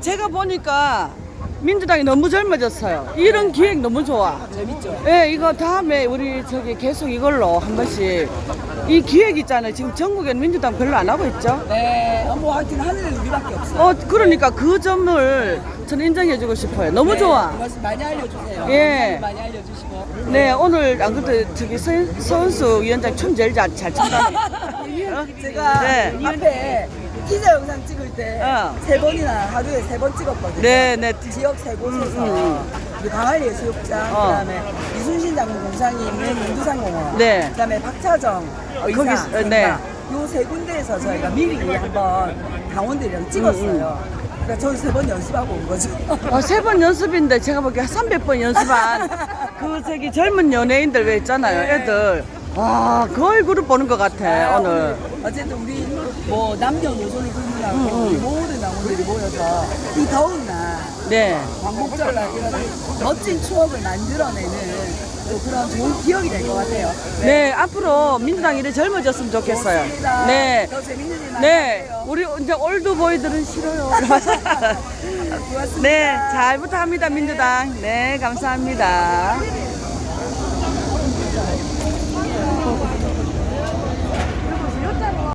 제가 보니까 민주당이 너무 젊어졌어요. 이런 기획 너무 좋아. 재밌죠? 예, 이거 다음에 우리 저기 계속 이걸로 한 번씩 이 기획 있잖아요. 지금 전국에는 민주당 별로 안 하고 있죠. 네, 어, 뭐 하여튼 하늘은 우리밖에 없어요. 어, 그러니까 그 점을 저는 인정해주고 싶어요. 너무 네, 좋아. 그 말씀 많이 알려주세요. 예. 많이 알려주시고. 네, 오늘 안 그래도 저기 선- 선수 위원장 춤 제일 잘, 잘 춘다니. 어? 제가 네. 앞에 티저 영상 찍을 때세 어. 번이나 하루에 세 번 찍었거든요. 네, 네. 지역 세 곳에서 음, 우리 광안리 해수욕장, 어. 그다음에 이순신 장군 공장이 있는 문두산공원, 네. 그다음에 박차정 의사, 거기- 어, 네. 요세 군데에서 저희가 미리 한번 강원들이랑 찍었어요. 음, 그러니까 저는 세 번 연습하고 온 거죠. 어, 세번 연습인데 제가 보기에 300번 연습한 그 저기 젊은 연예인들 왜 있잖아요. 애들. 와, 그 얼굴을 보는 것 같아, 오늘. 어쨌든 우리 뭐 남녀노소를 불문하고 음, 우리 모든 나무들이 모여서 이 더운 날 네. 광복절 날 이런 멋진 추억을 만들어내는 또 그런 좋은 기억이 될 것 같아요. 네, 앞으로 민주당 일이 젊어졌으면 좋겠어요. 고맙습니다. 네. 더 재밌는 일 많이 네. 하세요. 우리 이제 올드보이들은 싫어요. 고맙습니다. 네, 잘 부탁합니다, 민주당. 네, 감사합니다.